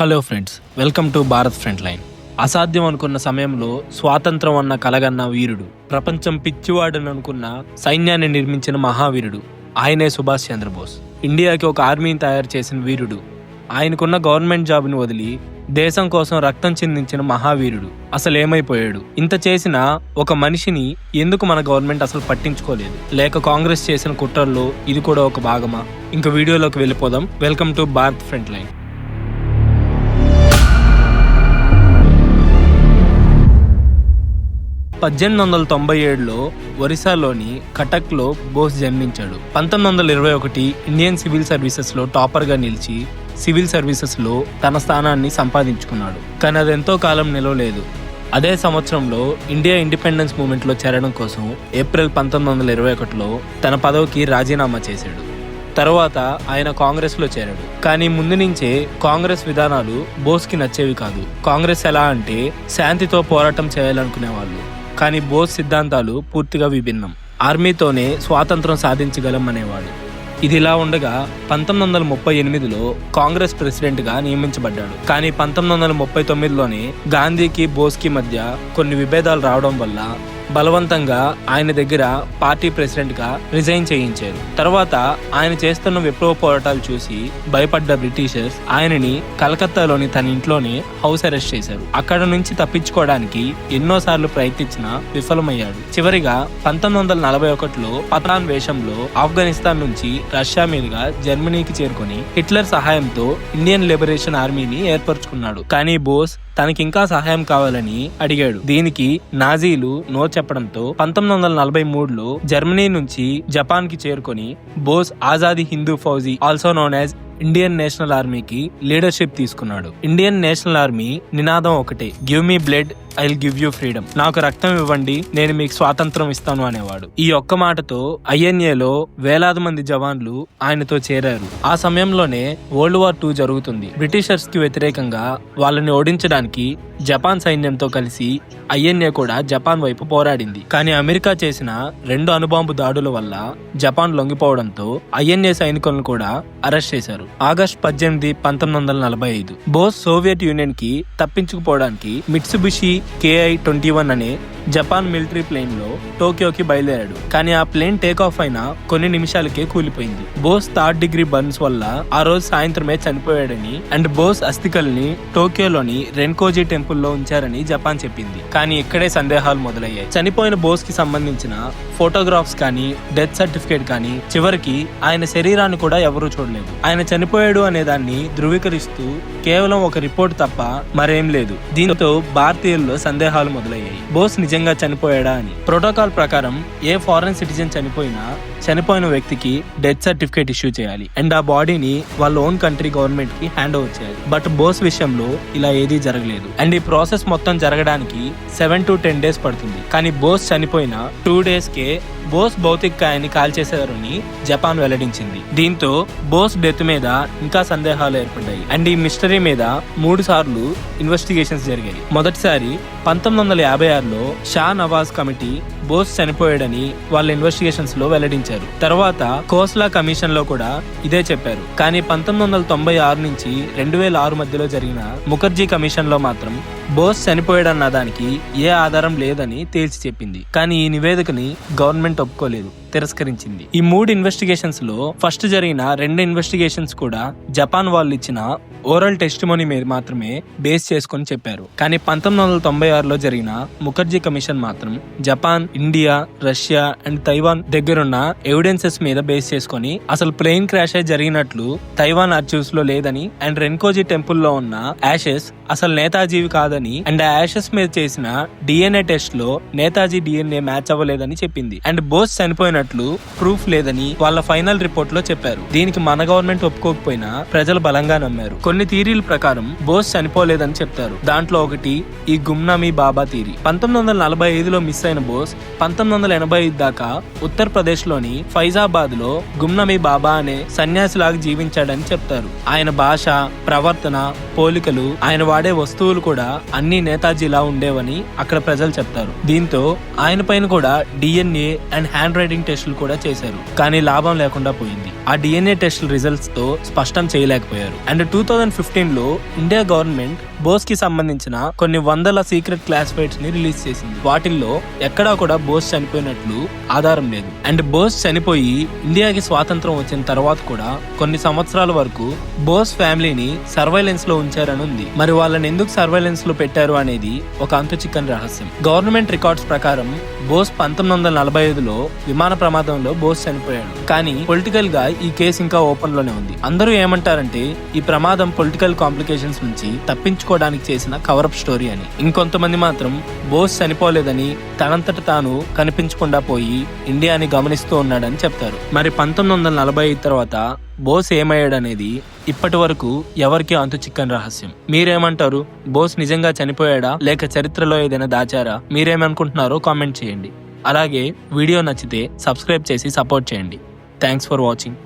Hello friends welcome to Bharat front line అసాధ్యం అనుకున్న సమయంలో స్వాతంత్రం అన్న కలగన్న వీరుడు ప్రపంచం పిచ్చివాడని అనుకున్న సైన్యాన్ని నిర్మించిన మహావీరుడు ఆయనే సుభాష్ చంద్రబోస్. ఇండియాకి ఒక ఆర్మీని తయారు చేసిన వీరుడు ఆయనకున్న గవర్నమెంట్ జాబ్ని వదిలి దేశం కోసం రక్తం చెందించిన మహావీరుడు అసలు ఏమైపోయాడు ఇంత చేసిన ఒక మనిషిని ఎందుకు మన గవర్నమెంట్ అసలు పట్టించుకోలేదు? లేక కాంగ్రెస్ చేసిన కుట్రల్లో ఇది కూడా ఒక భాగమా? ఇంక వీడియోలోకి వెళ్ళిపోదాం. Welcome to Bharat front line పద్దెనిమిది వందల తొంభై ఏడులో ఒరిస్సాలోని కటక్లో బోస్ జన్మించాడు. పంతొమ్మిది వందల ఇరవై ఒకటి ఇండియన్ సివిల్ సర్వీసెస్లో టాపర్గా నిలిచి సివిల్ సర్వీసెస్లో తన స్థానాన్ని సంపాదించుకున్నాడు. కానీ అది ఎంతో కాలం నిలవలేదు. అదే సంవత్సరంలో ఇండియా ఇండిపెండెన్స్ మూమెంట్లో చేరడం కోసం ఏప్రిల్ పంతొమ్మిది వందల ఇరవై ఒకటిలో తన పదవికి రాజీనామా చేశాడు. తర్వాత ఆయన కాంగ్రెస్లో చేరాడు. కానీ ముందు నుంచే కాంగ్రెస్ విధానాలు బోస్కి నచ్చేవి కాదు. కాంగ్రెస్ ఎలా అంటే శాంతితో పోరాటం చేయాలనుకునేవాళ్ళు. కానీ బోస్ సిద్ధాంతాలు పూర్తిగా విభిన్నం. ఆర్మీతోనే స్వాతంత్రం సాధించగలం అనేవాడు. ఇది ఇలా ఉండగా పంతొమ్మిది వందల ముప్పై ఎనిమిదిలో కాంగ్రెస్ ప్రెసిడెంట్గా నియమించబడ్డాడు. కానీ పంతొమ్మిది వందల ముప్పై తొమ్మిదిలోనే గాంధీకి బోస్కి మధ్య కొన్ని విభేదాలు రావడం వల్ల బలవంతంగా ఆయన దగ్గర పార్టీ ప్రెసిడెంట్గా రిజైన్ చేయించారు. తర్వాత ఆయన చేస్తున్న విప్లవ పోరాటాలు చూసి భయపడ్డ బ్రిటిషర్స్ ఆయనని కలకత్తాలోని తన ఇంట్లోనే హౌస్ అరెస్ట్ చేశారు. అక్కడ నుంచి తప్పించుకోవడానికి ఎన్నోసార్లు ప్రయత్నించినా విఫలమయ్యాడు. చివరిగా పంతొమ్మిది వందల నలభై ఒకటిలో పతాన్ వేషంలో ఆఫ్ఘనిస్తాన్ నుంచి రష్యా మీదుగా జర్మనీకి చేరుకొని హిట్లర్ సహాయంతో ఇండియన్ లిబరేషన్ ఆర్మీని ఏర్పరచుకున్నాడు. కానీ బోస్ తనకి ఇంకా సహాయం కావాలని అడిగాడు. దీనికి నాజీలు నో చెప్పడంతో పంతొమ్మిది వందల నలభై మూడులో జర్మనీ నుంచి జపాన్కి చేరుకొని Bose Azad Hind Fauj also known as Indian national ఆర్మీకి లీడర్షిప్ తీసుకున్నాడు. ఇండియన్ నేషనల్ ఆర్మీ నినాదం ఒకటే give me blood I give you freedom నాకు రక్తం ఇవ్వండి నేను మీకు స్వాతంత్రం ఇస్తాను అనేవాడు. ఈ ఒక్క మాటతో ఐఎన్ఏలో వేలాది మంది జవాన్లు ఆయనతో చేరారు. ఆ సమయంలోనే వరల్డ్ వార్ టూ జరుగుతుంది. బ్రిటిషర్స్కి వ్యతిరేకంగా వాళ్ళని ఓడించడానికి జపాన్ సైన్యంతో కలిసి ఐఎన్ఏ కూడా జపాన్ వైపు పోరాడింది. కానీ అమెరికా చేసిన రెండు అణుబాంబు దాడుల వల్ల జపాన్ లొంగిపోవడంతో ఐఎన్ఏ సైనికులను కూడా అరెస్ట్ చేశారు. ఆగస్ట్ పద్దెనిమిది పంతొమ్మిది వందల నలభై ఐదు బోస్ సోవియట్ యూనియన్కి తప్పించుకుపోవడానికి మిట్సుబిషి కేఐ ట్వంటీ వన్ అనే జపాన్ మిలిటరీ ప్లేన్లో టోక్యోకి బయలుదేరాడు. కానీ ఆ ప్లేన్ టేక్ ఆఫ్ అయిన కొన్ని నిమిషాలకే కూలిపోయింది. బోస్ థర్డ్ డిగ్రీ బర్న్స్ వల్ల ఆ రోజు సాయంత్రమే చనిపోయాడని అండ్ బోస్ అస్థికల్ని టోక్యోలోని రెన్కోజీ టెంపుల్లో ఉంచారని జపాన్ చెప్పింది. కానీ ఇక్కడే సందేహాలు మొదలయ్యాయి. చనిపోయిన బోస్కి సంబంధించిన ఫోటోగ్రాఫ్స్ కానీ డెత్ సర్టిఫికేట్ కానీ చివరికి ఆయన శరీరాన్ని కూడా ఎవరూ చూడలేదు. ఆయన చనిపోయాడు అనే దాన్ని ధృవీకరిస్తూ కేవలం ఒక రిపోర్ట్ తప్ప మరేం లేదు. దీంతో భారతీయుల్లో సందేహాలు మొదలయ్యాయి. బోస్ నిజంగా చనిపోయాడా అని. ప్రోటోకాల్ ప్రకారం ఏ ఫారెన్ సిటిజన్ చనిపోయినా చనిపోయిన వ్యక్తికి డెత్ సర్టిఫికేట్ ఇష్యూ చేయాలి. అండ్ ఆ బాడీని వాళ్ళ ఓన్ కంట్రీ గవర్నమెంట్కి హ్యాండ్ ఓవర్ చేయాలి. బట్ బోస్ విషయంలో ఇలా ఏదీ జరగలేదు. అండ్ ఈ ప్రాసెస్ మొత్తం జరగడానికి సెవెన్ టు టెన్ డేస్ పడుతుంది. కానీ బోస్ చనిపోయిన టూ డేస్ కే బోస్ భౌతిక కాయాన్ని కాల్చేశారని జపాన్ వెల్లడించింది. దీంతో బోస్ డెత్ మీద ఇంకా సందేహాలు ఏర్పడ్డాయి. అండ్ ఈ మిస్టరీ మీద మూడు సార్లు ఇన్వెస్టిగేషన్స్ జరిగాయి. మొదటిసారి పంతొమ్మిది వందల యాభై ఆరులో షా నవాజ్ కమిటీ బోస్ చనిపోయాడని వాళ్ళ ఇన్వెస్టిగేషన్స్లో వెల్లడించారు. తర్వాత కోస్లా కమిషన్లో కూడా ఇదే చెప్పారు. కానీ పంతొమ్మిది వందల తొంభై ఆరు నుంచి రెండు వేల ఆరు మధ్యలో జరిగిన ముఖర్జీ కమిషన్లో మాత్రం బోస్ చనిపోయాడన్న దానికి ఏ ఆధారం లేదని తేల్చి చెప్పింది. కానీ ఈ నివేదికని గవర్నమెంట్ ఒప్పుకోలేదు తిరస్కరించింది. ఈ మూడు ఇన్వెస్టిగేషన్స్లో ఫస్ట్ జరిగిన రెండు ఇన్వెస్టిగేషన్స్ కూడా జపాన్ వాళ్ళు ఇచ్చిన ఓరల్ టెస్టిమోనీ మీద మాత్రమే బేస్ చేసుకొని చెప్పారు. కానీ పంతొమ్మిది వందల తొంభై ఆరులో జరిగిన ముఖర్జీ కమిషన్ మాత్రం Japan India Russia and Taiwan దగ్గరున్న ఎవిడెన్సెస్ మీద బేస్ చేసుకొని అసలు ప్లేన్ క్రాష్ జరిగినట్లు తైవాన్ ఆర్చివ్స్లో లేదని అండ్ రెన్కోజీ టెంపుల్లో ఉన్న యాషెస్ అసలు నేతాజీవి కాదని అండ్ ఆ యాషెస్ మీద చేసిన డిఎన్ఏ టెస్ట్లో నేతాజీ డిఎన్ఏ మ్యాచ్ అవ్వలేదని చెప్పింది. అండ్ బోస్ చనిపోయినట్లు ప్రూఫ్ లేదని వాళ్ళ ఫైనల్ రిపోర్ట్లో చెప్పారు. దీనికి మన గవర్నమెంట్ ఒప్పుకోకపోయినా ప్రజలు బలంగా నమ్మారు. కొన్ని థీరీల ప్రకారం బోస్ చనిపోలేదని చెప్తారు. దాంట్లో ఒకటి ఈ గుమ్నామీ బాబా థీరీ పంతొమ్మిది వందల నలభై ఐదులో మిస్ అయిన బోస్ పంతొమ్మిది వందల ఎనభై ఐదు దాకా ఉత్తరప్రదేశ్లోని ఫైజాబాద్లో గుమ్నమి బాబా అనే సన్యాసిలాగా జీవించాడని చెప్తారు. ఆయన భాష ప్రవర్తన పోలికలు ఆయన వాడే వస్తువులు కూడా అన్ని నేతాజీలా ఉండేవని అక్కడ ప్రజలు చెప్తారు. దీంతో ఆయన పైన కూడా డిఎన్ఏ అండ్ హ్యాండ్ రైటింగ్ టెస్టులు కూడా చేశారు. కానీ లాభం లేకుండా పోయింది. ఆ డిఎన్ఏ టెస్ట్ రిజల్ట్స్తో స్పష్టం చేయలేకపోయారు. అండ్ టూ థౌజండ్ ఫిఫ్టీన్లో ఇండియా గవర్నమెంట్ బోస్కి సంబంధించిన కొన్ని వందల సీక్రెట్ క్లాసిఫైడ్స్ని రిలీజ్ చేసింది. వాటిల్లో ఎక్కడా కూడా బోస్ చనిపోయినట్లు ఆధారం లేదు. అండ్ బోస్ చనిపోయి ఇండియాకి స్వాతంత్రం వచ్చిన తర్వాత కూడా కొన్ని సంవత్సరాల వరకు బోస్ ఫ్యామిలీని సర్వైలెన్స్లో ఉంచారని ఉంది. మరి వాళ్ళని ఎందుకు సర్వైలెన్స్లో పెట్టారు అనేది ఒక అంతు చిక్కని రహస్యం. గవర్నమెంట్ రికార్డ్స్ ప్రకారం బోస్ పంతొమ్మిది వందల నలభై ఐదులో విమాన ప్రమాదంలో బోస్ చనిపోయాడు. కానీ పొలిటికల్గా ఈ కేసు ఇంకా ఓపెన్లోనే ఉంది. అందరూ ఏమంటారంటే ఈ ప్రమాదం పొలిటికల్ కాంప్లికేషన్స్ నుంచి తప్పించు తప్పించుకోవడానికి చేసిన కవరప్ స్టోరీ అని. ఇంకొంతమంది మాత్రం బోస్ చనిపోలేదని తనంతట తాను కనిపించకుండా పోయి ఇండియాని గమనిస్తూ ఉన్నాడని చెప్తారు. మరి పంతొమ్మిది వందల నలభై ఐదు తర్వాత బోస్ ఏమయ్యాడనేది ఇప్పటి వరకు ఎవరికి అంతు చిక్కని రహస్యం. మీరేమంటారు? బోస్ నిజంగా చనిపోయాడా? లేక చరిత్రలో ఏదైనా దాచారా? మీరేమనుకుంటున్నారో కామెంట్ చేయండి. అలాగే వీడియో నచ్చితే సబ్స్క్రైబ్ చేసి సపోర్ట్ చేయండి. Thanks for watching.